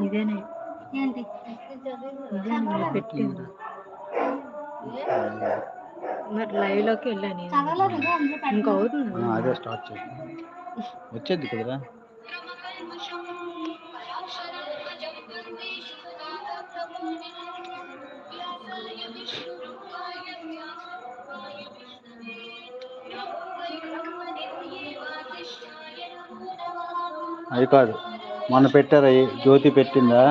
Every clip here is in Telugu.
ఇదేనే? మరి లైవ్లోకి వెళ్ళాను ఇంకా. అవుతుంది? అదే స్టార్ట్ చేసి వచ్చేది కదరా? అది కాదు. మొన్న పెట్టారా? జ్యోతి పెట్టిందా?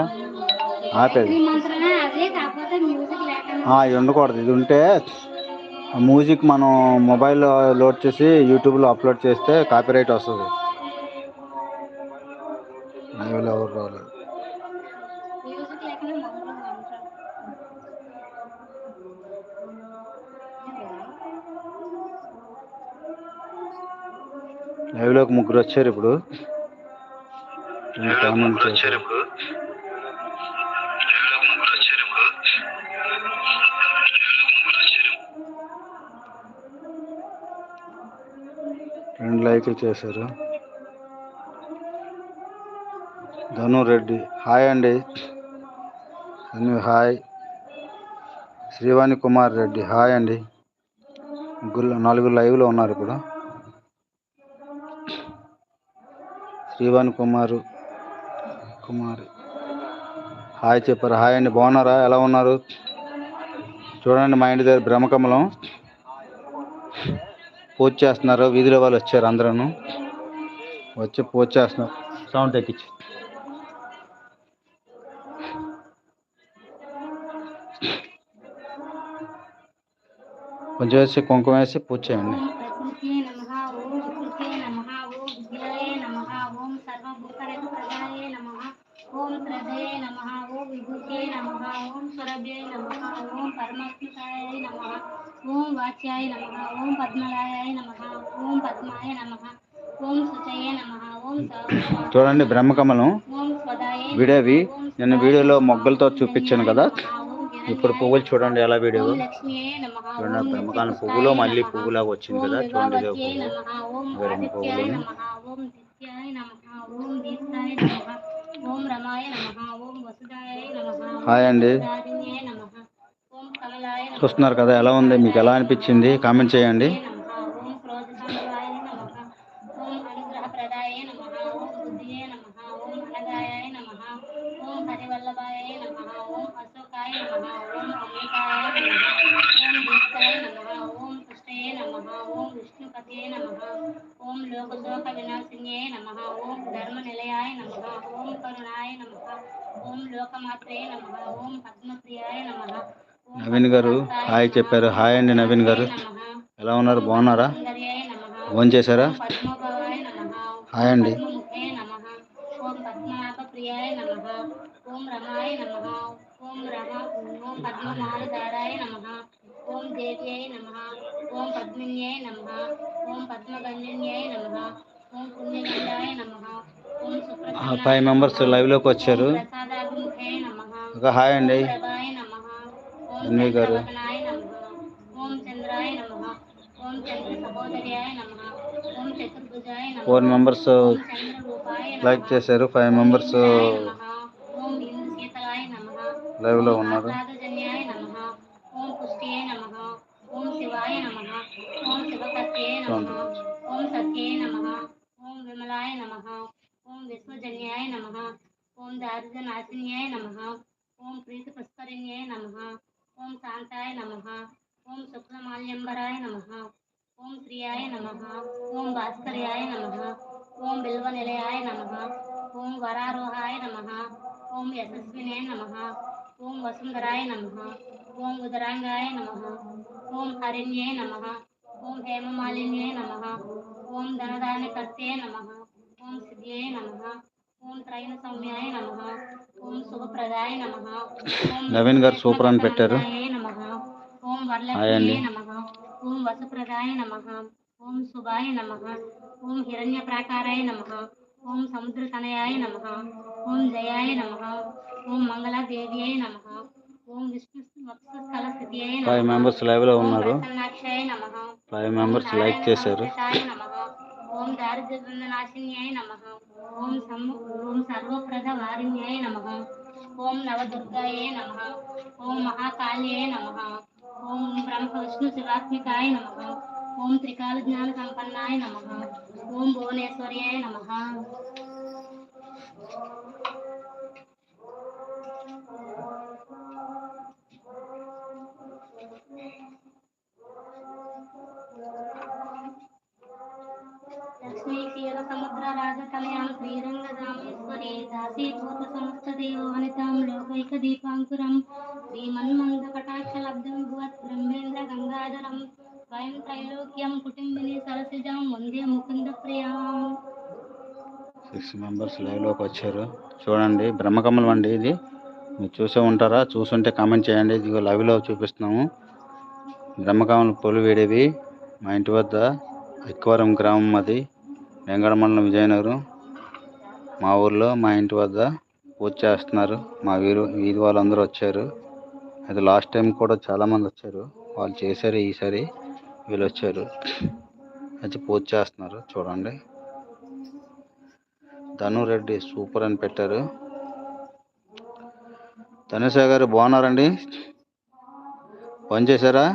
ఆపేది. ఇది ఉండకూడదు. ఇది ఉంటే మ్యూజిక్ మనం మొబైల్లో లోడ్ చేసి యూట్యూబ్లో అప్లోడ్ చేస్తే కాపీరైట్ వస్తుంది. ఎవరు రాలేదు. లైవ్లోకి ముగ్గురు వచ్చారు ఇప్పుడు. చేశారు. రెండు లైకులు చేశారు. ధను రెడ్డి హాయ్ అండి. ధను హాయ్. శ్రీవాణి కుమార్ రెడ్డి హాయ్ అండి. ముగ్గురు నలుగురు లైవ్లో ఉన్నారు ఇప్పుడు. శ్రీవాణి కుమారు కుమారి హాయ్ చెప్పారు. హాయ్ అండి. బాగున్నారా? ఎలా ఉన్నారు? చూడండి మా ఇంటి దగ్గర బ్రహ్మకమలం. పూజ చేస్తున్నారు. వీధిలో వాళ్ళు వచ్చారు అందరూ వచ్చి పూజ చేస్తున్నారు. సౌండ్ తగ్గించి. కొంచెం వేసి కుంకుమ వేసి పూజ చేయండి ప్రకృతే నమః ఓం వికృతే నమః ఓం విద్యాయ నమః ఓం సర్వభూతరహితాయ నమః ఓం త్రదయ నమః ఓం విభూతే నమః ఓం సురభ్యై నమః ఓం పరమాత్మకాయ నమః ఓం వాచ్యాయ నమః ఓం పద్మలాయ నమః ఓం పద్మాయ నమః ఓం శుచయ నమః ఓం చూడండి బ్రహ్మకమలం వీడేవి నిన్న వీడియోలో మొగ్గలతో చూపించాను కదా ఇప్పుడు పువ్వులు చూడండి ఎలా వీడియో చూడండి బ్రహ్మకాలం పువ్వులో మళ్ళీ. పువ్వులాగా వచ్చింది కదా చూడండి పువ్వు పువ్వులు. హాయ్ అండి దారిణ్యాయ నమః ఓం కమలాయ నమః చూస్తున్నారు కదా ఎలా ఉంది మీకు ఎలా అనిపించింది కామెంట్ చేయండి నమః ఓం నమః ఓం నమః ఓం ఓం ఓం నమః ఓం నమః లోకమాత్రే నమ ఓం పద్మప్రియాయ నమ నవీన్ గారు హాయ్ చెప్పారు. హాయ్ అండి నవీన్ గారు. ఎలా ఉన్నారు? బాగున్నారా? ఫోన్ చేశారా? హాయ్ అండి. ఓం దేవ్యై నమః ఓం పద్మిన్యై నమః ఓం నమః ఓం నమః? ఫైవ్ మెంబర్స్ లైవ్లోకి వచ్చారు ఒక హాయ్ అండి. గారు. ఫోర్ మెంబర్స్ లైక్ చేశారు. ఫైవ్ మెంబర్స్ లైవ్లో ఉన్నారు. నమః ఓం భాస్కర్యాయ నమః ఓం బిల్వనిలయాయ నమః ఓం వరారోహాయ నమః ఓం యశస్వినే నమః ఓం వసుంధరాయ నమః ఓం ఉదరాంగాయ నమః ఓం హరిణ్యే నమః ఓం హేమమాలిన్యే నమః ఓం ధనదానికర్తే నమః ఓం సిద్ధ్యే నమః నవీన్ గారు సూపర్ అని పెట్టారు ఓం వసుప్రదాయ నమః ఓం శుభాయ నమః ఓం హిరణ్యప్రాకారాయ నమః ఓం సముద్రతనయాయ నమః ఓం జయాయ నమః ఓం మంగళదేవ్యై నమః ఓం విష్ణు వక్షస్థల స్థితియై ఫైవ్ మెంబర్స్ లైవ్లో ఉన్నారు ప్రసన్నాక్షాయ నమః ఫైవ్ మెంబర్స్ లైక్ చేశారు ఓం ఓం దారిద్ర్యనాశిన్యాయ నమ ఓం ఓం సర్వప్రద వారిణ్యాయ నమ ఓం నవదుర్గాయే నమ ఓం మహాకాళ్యే నమ ఓం బ్రహ్మ విష్ణు శివాత్మికాయ నమ ఓం త్రికాల జ్ఞాన సంపన్నాయ నమ. ఓం భువనేశ్వర్యాయ నమ. లక్ష్మీ క్షీర సముద్ర రాజకళ్యాణ శ్రీరంగ రామేశ్వరి దాసీభూత సమస్త దేవ వనితాం లోకైక దీపాంకురం. శ్రీమన్మంద కటాక్ష లబ్ధం భువత్ బ్రహ్మేంద్ర గంగాధరం. స్వయం త్రైలోక్యం కుటుంబిని సరసిజం వందే ముకుంద ప్రియాం సిక్స్ మెంబర్స్ లైవ్లోకి వచ్చారు. చూడండి బ్రహ్మకమలం అండి ఇది. మీరు చూసే ఉంటారా? చూసుంటే కామెంట్ చేయండి. ఇది లైవ్లో చూపిస్తున్నాము. బ్రహ్మకమలం పూలు వేడేవి. మా ఇంటి వద్ద ఎక్కువరం గ్రామం అది వెంగళ మండలం విజయనగరం. మా ఊర్లో మా ఇంటి వద్ద పూజ చేస్తున్నారు. మా వీరు వీధి వాళ్ళందరూ వచ్చారు. అది లాస్ట్ టైం కూడా చాలామంది వచ్చారు. వాళ్ళు చేశారు ఈసారి. వీళ్ళు వచ్చారు వచ్చి పూజ చేస్తున్నారు. చూడండి. ధను రెడ్డి సూపర్ అని పెట్టారు. ధనుష గారు బాగున్నారండి. పని చేశారా?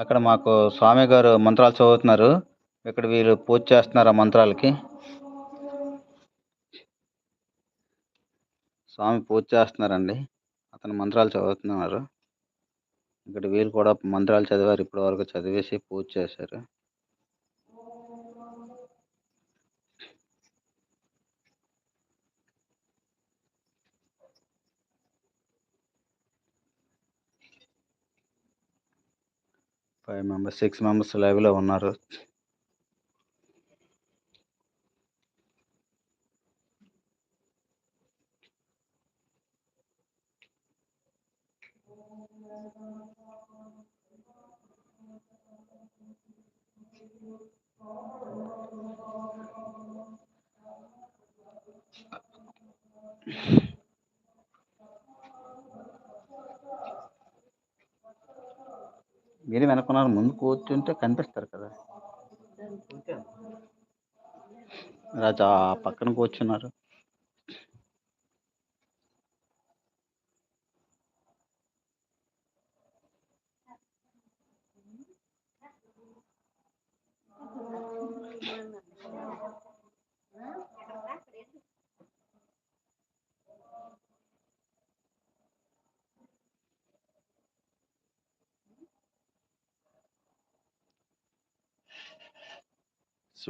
అక్కడ మాకు స్వామి గారు మంత్రాలు చదువుతున్నారు. ఇక్కడ వీళ్ళు పూజ చేస్తున్నారు ఆ మంత్రాలకి. స్వామి పూజ చేస్తున్నారండి. అతను మంత్రాలు చదువుతున్నారు. ఇక్కడ వీళ్ళు కూడా మంత్రాలు చదివారు. ఇప్పటి వరకు చదివేసి పూజ చేశారు. ఫైవ్ మెంబర్స్ సిక్స్ మెంబర్స్ లైవ్లో ఉన్నారు మీరు వెనుకున్నారు ముందు కూర్చుంటే కనిపిస్తారు కదా. రాజా పక్కన కూర్చున్నారు.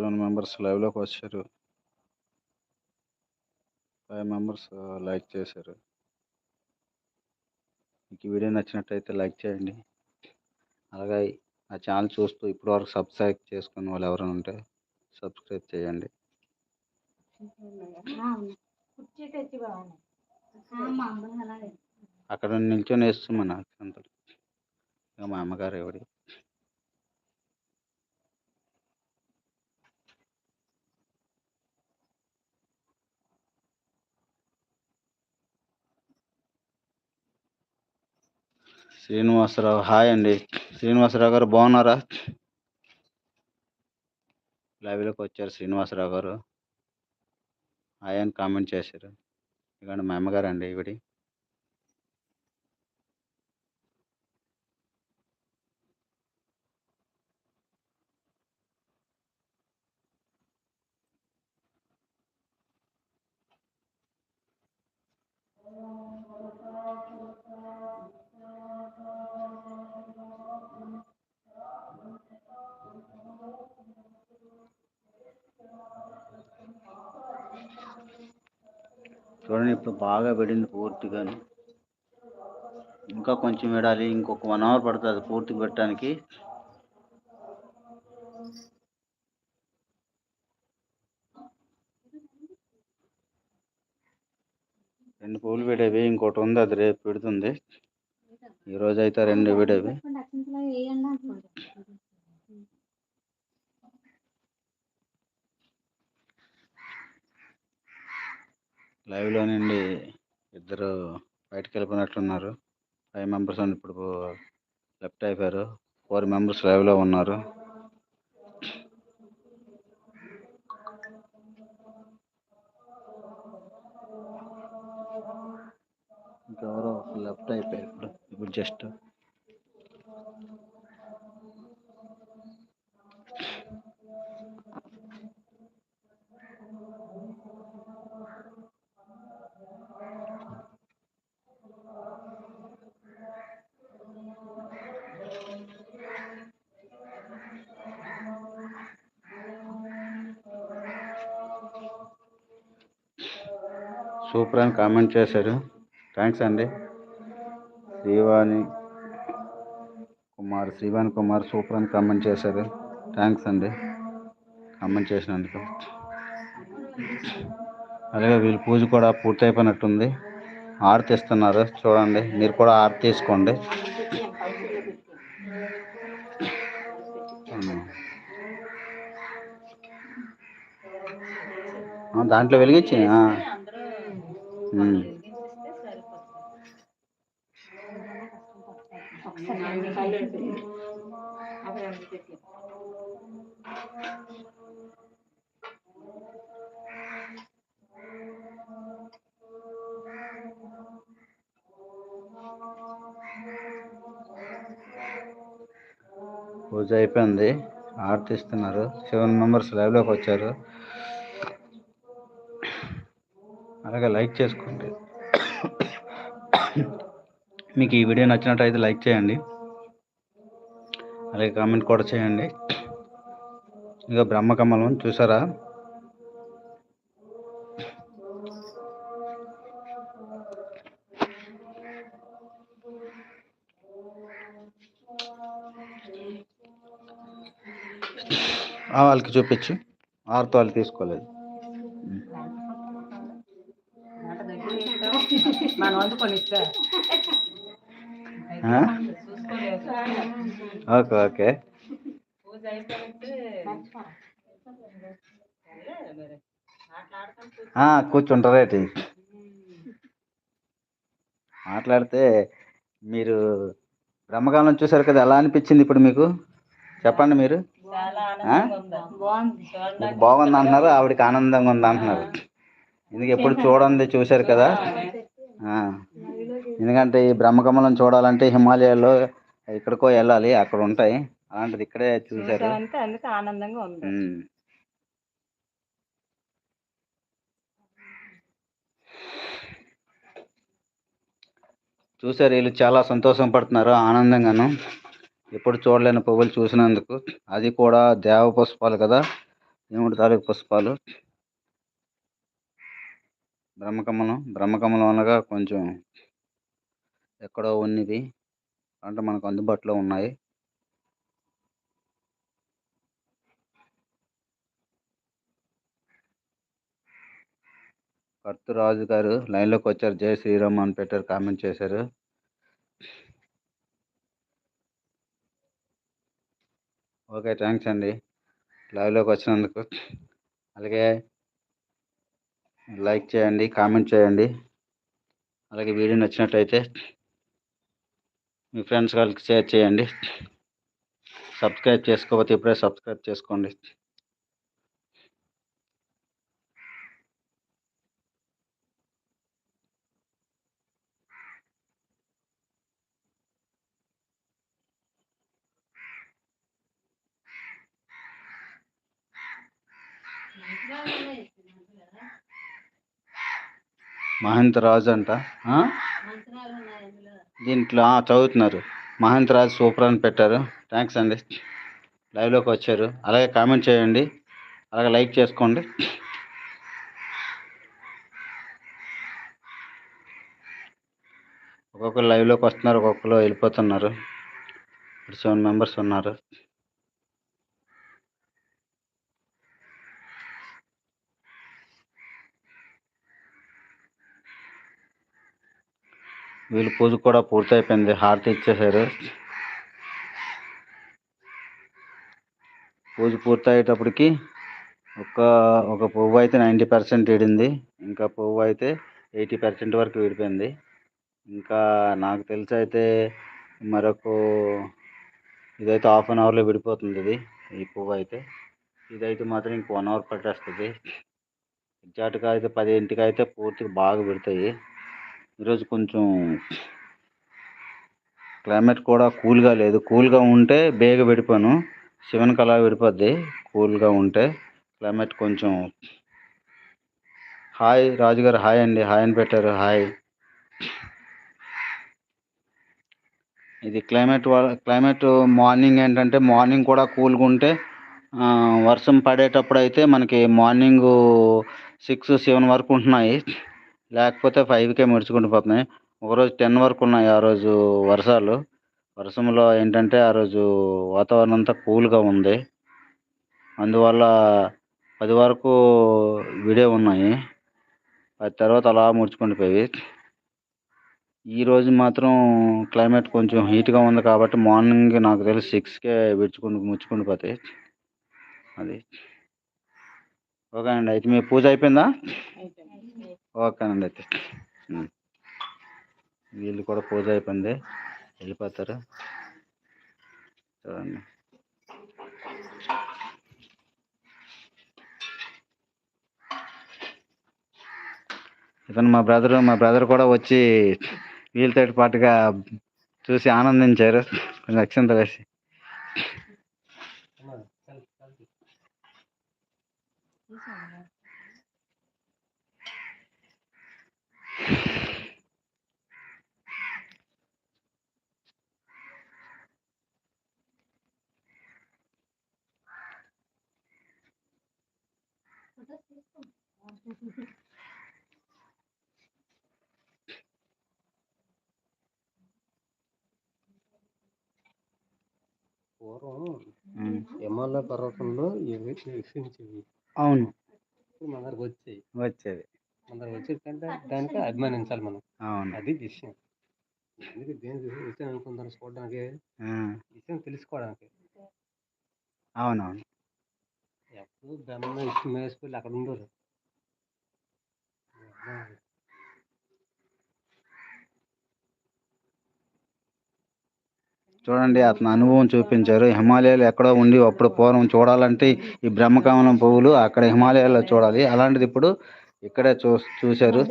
సెవెన్ మెంబర్స్ లైవ్లోకి వచ్చారు. ఫైవ్ మెంబర్స్ లైక్ చేశారు. మీకు వీడియో నచ్చినట్టయితే లైక్ చేయండి. అలాగే నా ఛానల్ చూస్తూ ఇప్పటివరకు సబ్స్క్రైబ్ చేసుకున్న వాళ్ళు ఎవరైనా ఉంటే సబ్స్క్రైబ్ చేయండి. అక్కడ నిల్చొని వేస్తున్నా నాకు మా అమ్మగారు ఎవడి శ్రీనివాసరావు. హాయ్ అండి. శ్రీనివాసరావు గారు బాగున్నారా? లైవ్లోకి వచ్చారు శ్రీనివాసరావు గారు. హాయ్ అని కామెంట్ చేశారు. ఇక మా అమ్మగారు అండి ఇవిడి. చూడండి ఇప్పుడు బాగా పడింది పూర్తిగాను ఇంకా కొంచెం విడాలి ఇంకొక వన్ అవర్ పడుతుంది పూర్తి పెట్టడానికి. రెండు పూలు పెట్టేవి ఇంకోటి ఉంది అది రేపు పెడుతుంది. ఈరోజు అయితే రెండు వీడియో లైవ్లో నుండి ఇద్దరు బయటకు వెళ్ళిపోయినట్లున్నారు ఫైవ్ మెంబర్స్ అని ఇప్పుడు లెఫ్ట్ అయిపోయారు. ఫోర్ మెంబర్స్ లైవ్లో ఉన్నారు. ఇంకెవరో లెఫ్ట్ అయిపోయారు ఇప్పుడు. ఇప్పుడు జస్ట్ సూపర్ అని కామెంట్ చేశారు. థ్యాంక్స్ అండి. శ్రీవాణి కుమార్ శ్రీవాణి కుమార్ సూపర్ అని కామెంట్ చేశారు. థ్యాంక్స్ అండి. కామెంట్ చేసినందుకు. అలాగే వీళ్ళ పూజ కూడా పూర్తయిపోయినట్టుంది. ఆరతి ఇస్తున్నారు. చూడండి. మీరు కూడా ఆరతి తీసుకోండి. దాంట్లో వెలిగించి పూజ అయిపోయింది. ఆరతి ఇస్తున్నారు సెవెన్ మెంబర్స్ లైవ్లోకి వచ్చారు. అలాగే లైక్ చేసుకోండి. మీకు ఈ వీడియో నచ్చినట్టయితే లైక్ చేయండి. అలాగే కామెంట్ కూడా చేయండి. ఇక బ్రహ్మకమలం చూసారా? వాళ్ళకి చూపించు. ఆరుతో వాళ్ళు తీసుకోలేదు మన వంతు కొన్ని ఇస్తా ఆ? Okay okay. కూర్చుంటారేటి మాట్లాడితే మీరు బ్రహ్మకాలం చూసారు కదా ఎలా అనిపించింది ఇప్పుడు మీకు? చెప్పండి మీరు. చాలా ఆ? ఆనందంగా ఉందా బాగుంది అంటున్నారు ఆవిడకి ఆనందంగా ఉంది అంటున్నారు ఎందుకు ఎప్పుడు చూడండి చూశారు కదా. ఎందుకంటే ఈ బ్రహ్మకమలం చూడాలంటే హిమాలయాల్లో ఎక్కడికో వెళ్ళాలి అక్కడ ఉంటాయి. అలాంటిది ఇక్కడే అందుకు ఆనందంగా ఉంది. చూశారు వీళ్ళు చాలా సంతోషం పడుతున్నారు ఆనందంగాను. ఎప్పుడు చూడలేని పువ్వులు చూసినందుకు. అది కూడా దేవ పుష్పాలు కదా దేవుడి తాలూకు పుష్పాలు. బ్రహ్మకమలం బ్రహ్మకమలం అనగా కొంచెం ఎక్కడో ఉన్నది. అంటే మనకు అందుబాటులో ఉన్నాయి. కర్తురాజు గారు లైన్లోకి వచ్చారు. జై శ్రీరామ్ అని పెట్టారు కామెంట్ చేశారు. ఓకే థ్యాంక్స్ అండి. లైవ్లోకి వచ్చినందుకు. అలాగే లైక్ చేయండి కామెంట్ చేయండి. అలాగే వీడియో నచ్చినట్టయితే మీ ఫ్రెండ్స్ వాళ్ళకి షేర్ చేయండి. సబ్స్క్రైబ్ చేసుకోకపోతే ఇప్పుడే సబ్స్క్రైబ్ చేసుకోండి. మహంత్ రాజు అంట దీంట్లో చదువుతున్నారు. మహంత్ రాజ్ సూపర్ అని పెట్టారు. థ్యాంక్స్ అండి. లైవ్లోకి వచ్చారు. అలాగే కామెంట్ చేయండి. అలాగే లైక్ చేసుకోండి. ఒక్కొక్కరు లైవ్లోకి వస్తున్నారు ఒక్కొక్కరు వెళ్ళిపోతున్నారు. ఇప్పుడు సెవెన్ మెంబర్స్ ఉన్నారు. వీళ్ళు పూజ కూడా పూర్తయిపోయింది. హారతి ఇచ్చేసారు పూజ పూర్తయ్యేటప్పటికి ఒక ఒక పువ్వు అయితే నైంటీ పర్సెంట్ ఇడింది ఇంకా పువ్వు అయితే ఎయిటీ పర్సెంట్ వరకు విడిపోయింది ఇంకా నాకు తెలిసి అయితే మరొక ఇదైతే హాఫ్ అన్ అవర్లో విడిపోతుంది ఇది ఈ పువ్వు అయితే. ఇదైతే మాత్రం ఇంక వన్ అవర్ పట్టేస్తుంది. ఎగ్జాక్ట్గా అయితే పదింటికి అయితే పూర్తిగా బాగా పెడతాయి ఈరోజు కొంచెం క్లైమేట్ కూడా కూల్గా లేదు. కూల్గా ఉంటే బేగ విడిపాను. సెవెన్కి అలా విడిపోద్ది. కూల్గా ఉంటే క్లైమేట్ కొంచెం హాయ్ రాజుగారు హాయ్ అండి. హాయ్ అని పెట్టారు. హాయ్. ఇది క్లైమేట్ క్లైమేట్ మార్నింగ్ ఏంటంటే మార్నింగ్ కూడా కూల్గా ఉంటే వర్షం పడేటప్పుడు అయితే మనకి మార్నింగ్ సిక్స్ సెవెన్ వరకు ఉంటున్నాయి. లేకపోతే ఫైవ్కే ముడుచుకుంటూ పోతున్నాయి. ఒకరోజు టెన్ వరకు ఉన్నాయి ఆ రోజు వర్షాలు. వర్షంలో ఏంటంటే ఆ రోజు వాతావరణం అంతా కూల్గా ఉంది. అందువల్ల పది వరకు విడే ఉన్నాయి. పది తర్వాత అలా ముడుచుకుంటూ పోయి ఈరోజు మాత్రం క్లైమేట్ కొంచెం హీట్గా ఉంది కాబట్టి మార్నింగ్ నాకు తెలిసి సిక్స్కే విడుచుకుని ముచ్చుకుండి పోతాయి. అది. ఓకే అండి అయితే మీ పూజ అయిపోయిందా. ఓకేనండి అయితే. వీళ్ళు కూడా పూజ అయిపోయింది. వెళ్ళిపోతారు. చూడండి. ఇతను మా బ్రదర్ మా బ్రదర్ కూడా వచ్చి వీళ్ళతో పాటుగా చూసి ఆనందించారు. కొంచెం అక్షంత వేసి. పూర్వం. హిమాలయ పర్వతంలో ఇవి అవును. మన దగ్గరకు వచ్చాయి. వచ్చేది మన దగ్గర వచ్చేటంటే దానికి అభిమానించాలి మనం. అవును. అది విషయం. అందుకే దేని విషయం అనుకుంటాను చూడడానికి విషయం తెలుసుకోవడానికి. అవునవును. ఎప్పుడు బ్రహ్మ విష్ణు మహేశ్వరులు అక్కడ ఉండరు. చూడండి అతని అనుభవం చూపించారు. హిమాలయాలు ఎక్కడో ఉండి అప్పుడు పూర్వం చూడాలంటే ఈ బ్రహ్మకమలం పువ్వులు అక్కడ హిమాలయాల్లో చూడాలి. అలాంటిది ఇప్పుడు ఇక్కడే చూ చూశారు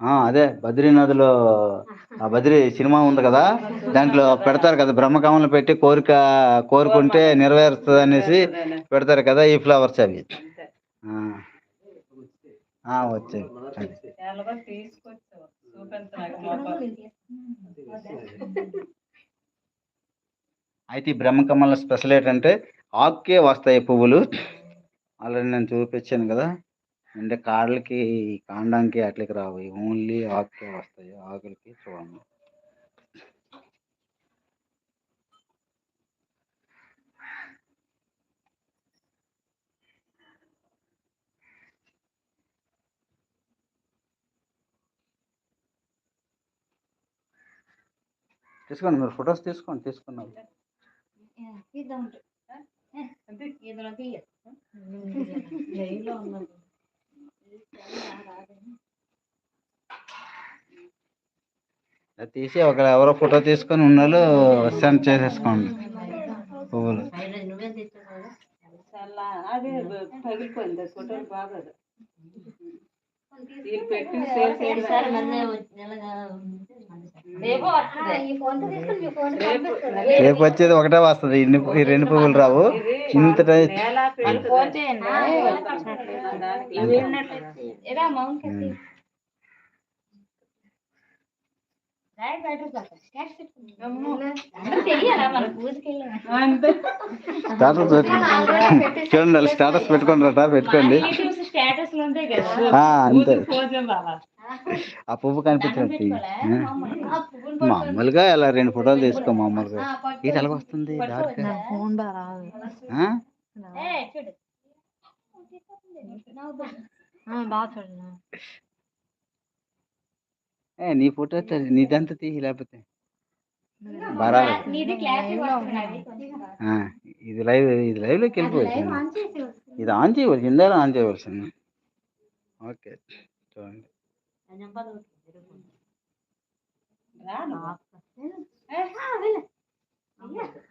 ఆ. అదే బద్రీనాథ్లో ఆ బద్రీ సినిమా ఉంది కదా దాంట్లో పెడతారు కదా బ్రహ్మకమలం పెట్టి కోరిక కోరుకుంటే నెరవేరుస్తుంది అనేసి పెడతారు కదా ఈ ఫ్లవర్స్ అవి ఆ. వచ్చాయి అయితే ఈ బ్రహ్మకమల స్పెషల్ ఏంటంటే ఆకుకే వస్తాయి పువ్వులు. ఆల్రెడీ నేను చూపించాను కదా. అంటే కాళ్ళకి కాండానికి అట్లకి రావు. ఓన్లీ ఆకుకే వస్తాయి. ఆకులకి చూడండి. తీసుకోండి మీరు ఫొటోస్ తీసుకోండి తీసుకున్నారు ఉన్నది అది తీసి ఒక ఎవరో ఫోటో తీసుకొని ఉన్నోళ్ళు సెండ్ చేసేసుకోండి. పువ్వులు. నువ్వే రేపు వస్తుంది ఈ ఫోన్ తీసుకొని మీ ఫోన్ రేపు వచ్చేది ఒకటే వస్తుంది ఇన్ని ఈ రెండు పువ్వులు రావు ఇంత ఫోన్ చేయండి దానికి ఎలా మౌంట్ ఉమ్. తెలియాలా మన పూజకి వెళ్ళాం అంతే స్టాటస్ చూడండి స్టాటస్ పెట్టుకోండి రట పెట్టుకోండి. స్టేటస్లో ఉంటాయి కదా. ఆ, అంతే. ఆ పువ్వు కనిపించినట్టు మామూలుగా ఇలా రెండు ఫోటోలు తీసుకో మామూలుగా. ఇది ఎలాగ వస్తుంది? డార్క్. ఫోన్ బాగా చూడండి నీ ఫోటో నీదంతా తీసి లేకపోతే. బరాలు నీది క్లాస్ ఆ, ఇది లైవ్ ఇది లైవ్లోకి వెళ్ళిపోవచ్చు. ఇది ఆన్ చేయవలసి ఇందాక ఆన్ చేయవలసింది ఓకే చూడండి.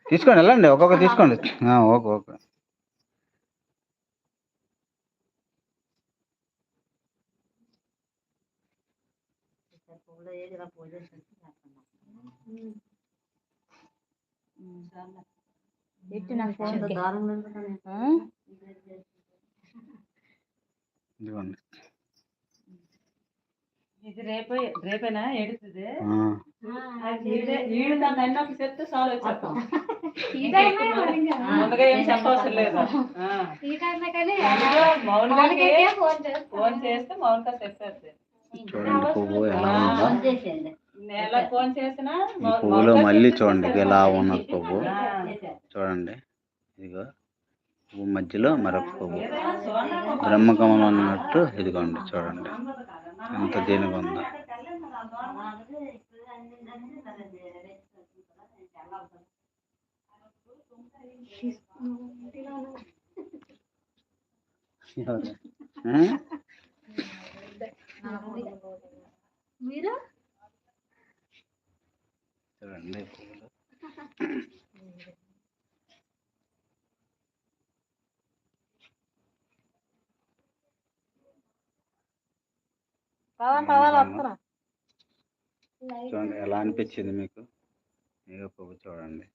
తీసుకోండి వెళ్ళండి ఒక్కొక్క తీసుకోండి. ఆ, ఓకే ఓకే ఎట్టి నాకు ఫోన్ దారం ఇదిగోండి ఇది రేపే రేపేనా ఎడుతుంది ఆ, ఈడు దాన్ని అన్నీ ఒక చెప్తే చాలు వచ్చేస్తాం ముందుగా ఏం చెప్పవసరం లేదు ఆ. ఇదిగో మౌనికకి ఫోన్ చేస్తే మౌనిక చెప్పేది చూడండి పువ్వు ఎలా ఉందో నెల ఫోన్ చేసినా ఈ పువ్వులో మళ్ళీ చూడండి. ఎలా ఉన్నది పువ్వు. చూడండి ఇదిగో పువ్వు మధ్యలో మరొక పువ్వు బ్రహ్మకమలం అన్నట్టు ఇదిగోండి చూడండి ఎంత దీనిగా ఉందో? మీరు చూడండి పువ్వులు పదా పదాలు వస్తున్నా అనిపించింది మీకు? ఇక పువ్వు చూడండి.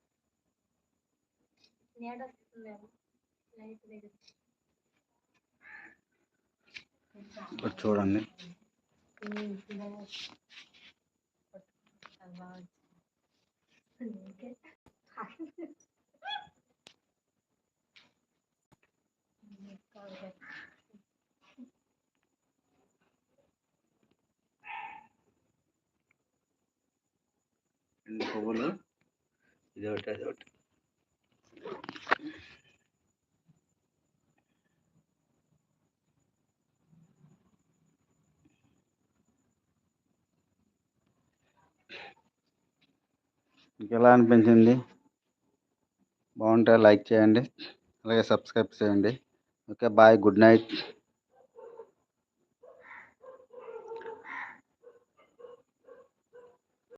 ఇప్పుడు చూడండి. రెండు పువ్వులు ఇది ఒకటి అది ఒకటి మీకు ఎలా అనిపించింది? బాగుంటే లైక్ చేయండి. అలాగే సబ్స్క్రైబ్ చేయండి. Okay bye good night.